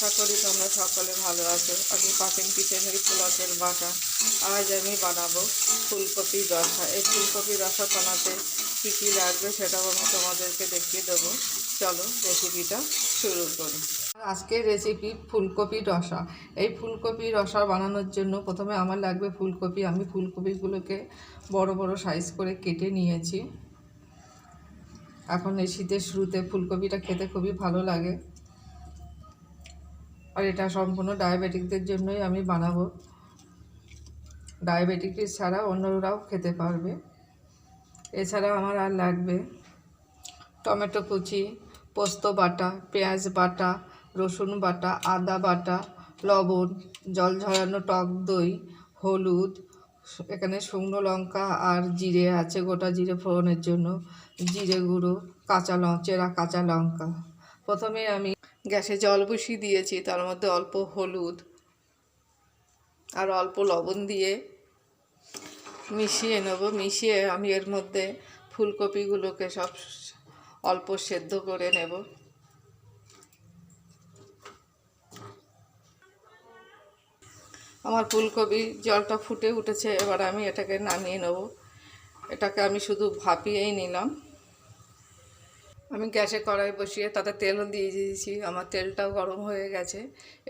আশা করি তোমরা সকলে ভালো আছো। আমি পাটেন কিচেনের প্লটের বাটা। আজ আমি বানাবো ফুলকপি রসা। এই ফুলকপি রসা বানাতে কী কী লাগবে সেটাও আমি তোমাদেরকে দেখিয়ে দেবো। চলো রেসিপিটা শুরু করি। আজকের রেসিপি ফুলকপি রসা। এই ফুলকপি রসা বানানোর জন্য প্রথমে আমার লাগবে ফুলকপি। আমি ফুলকপিগুলোকে বড় বড় সাইজ করে কেটে নিয়েছি। এখন এই শীতের শুরুতে ফুলকপিটা খেতে খুবই ভালো লাগে। আর এটা সম্পূর্ণ ডায়াবেটিকদের জন্যই আমি বানাবো। ডায়াবেটিস ছাড়া অন্যরাও খেতে পারবে। এছাড়া আমার আর লাগবে টমেটো কুচি, পোস্ত বাটা, পেঁয়াজ বাটা, রসুন বাটা, আদা বাটা, লবণ, জল ঝরানো টক দই, হলুদ, এখানে শুকনো লঙ্কা আর জিরে আছে গোটা জিরে ফোড়নের জন্য। জিরে গুঁড়ো, কাঁচা লঙ্কা চেরা কাঁচা লঙ্কা। প্রথমে আমি গ্যাসে জল বসিয়ে দিয়েছি, তার মধ্যে অল্প হলুদ আর অল্প লবণ দিয়ে মিশিয়ে নেব। মিশিয়ে আমি এর মধ্যে ফুলকপিগুলোকে সব অল্প সেদ্ধ করে নেব। আমার ফুলকপি জলটা ফুটে উঠেছে, এবার আমি এটাকে নামিয়ে নেব। এটাকে আমি শুধু ভাপিয়েই নিলাম। আমি গ্যাসে কড়াই বসিয়ে তাতে তেলও দিয়ে দিয়েছি, আমার তেলটাও গরম হয়ে গেছে।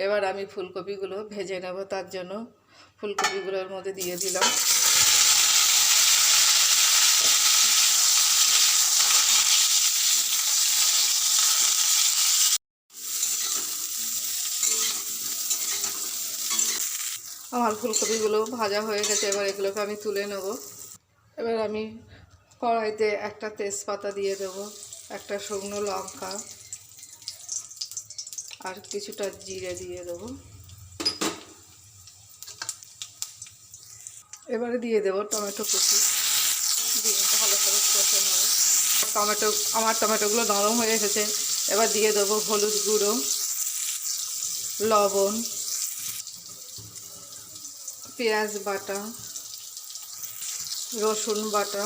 এবার আমি ফুলকপিগুলো ভেজে নেব, তার জন্য ফুলকপিগুলোর মধ্যে দিয়ে দিলাম। আমার ফুলকপিগুলো ভাজা হয়ে গেছে, এবার এগুলোকে আমি তুলে নেব। এবার আমি কড়াইতে একটা তেজপাতা দিয়ে দেব। একটা শুকনো লঙ্কা আর কিছুটা জিরে দিয়ে দেবো। এবারে দিয়ে দেবো টমেটো কুচি। দিয়ে ভালো করে কষে নেব। টমেটো, আমার টমেটোগুলো নরম হয়ে এসেছে। এবার দিয়ে দেবো হলুদ গুঁড়ো, লবণ, পেঁয়াজ বাটা, রসুন বাটা,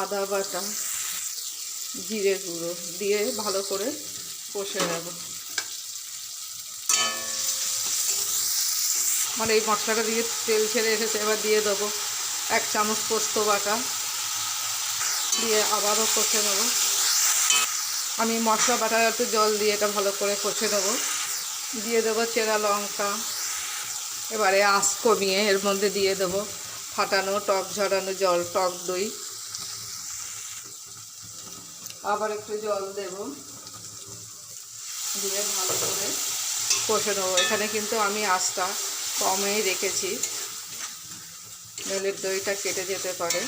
আদা বাটা। জিরে গুঁড়ো দিয়ে ভালো করে কষে নেব। মানে এই মশলাটা দিয়ে তেল ছেড়ে এসেছে, এবার দিয়ে দেবো এক চামচ পোস্ত বাটা। দিয়ে আবারও কষে নেব। আমি মশলা বাটা একটু জল দিয়ে এটা ভালো করে কষে নেব। দিয়ে দেবো চেরা লঙ্কা। এবারে আঁচ কমিয়ে এর মধ্যে দিয়ে দেবো ফাটানো, টক ঝরানো জল, টক দই। আবার একটু জল দেব। দিয়ে ভালো করে কষে নেব। এখানে কিন্তু আমি আঁচটা কমেই রেখেছি। নইলে দইটা কেটে যেতে পারে।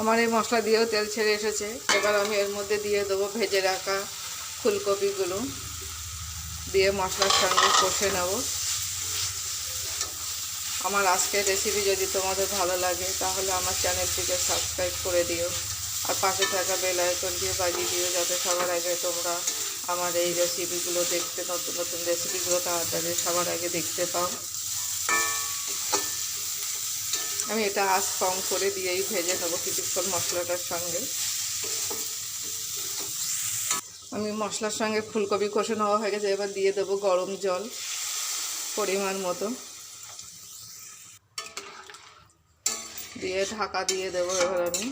আমার এই মশলা দিয়েও তেল ছেড়ে এসেছে। এবার আমি এর মধ্যে দিয়ে দেবো ভেজে রাখা ফুলকপিগুলো। দিয়ে মশলার সঙ্গে কষে নেব। আমার আজকের রেসিপি যদি তোমাদের ভালো লাগে, তাহলে আমার চ্যানেলটিকে সাবস্ক্রাইব করে দিও। আর পাশে থাকা বেল দিয়ে বাজিয়ে দিও, যাতে সবার আগে তোমরা আমার এই রেসিপিগুলো দেখতে, নতুন নতুন রেসিপিগুলো তাড়াতাড়ি সবার আগে দেখতে পাও। আমি এটা আজ কম করে দিয়েই ভেজে নেব কিছুক্ষণ মশলাটার সঙ্গে। আমি মশলার সঙ্গে ফুলকপি কষে নেওয়া হয়ে গেছে, এবার দিয়ে দেবো গরম জল, পরিমাণ মতো। দিয়ে ঢাকা দিয়ে দেবো এবার আমি।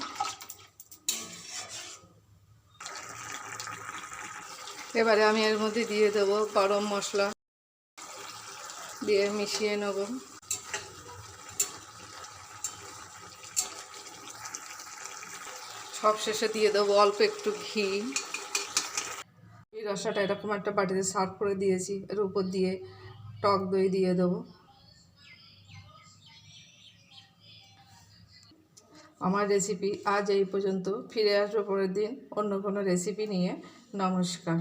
এবারে আমি এর মধ্যে দিয়ে দেবো গরম মশলা। দিয়ে মিশিয়ে নেব। সব শেষে দিয়ে দেবো অল্প একটু ঘি। এই রসাটা এরকম একটা বাটিতে সার্ভ করে দিয়েছি, এর উপর দিয়ে টক দই দিয়ে দেবো। আমার রেসিপি আজ এই পর্যন্ত। ফিরে আসব পরের দিন অন্য কোনো রেসিপি নিয়ে। নমস্কার।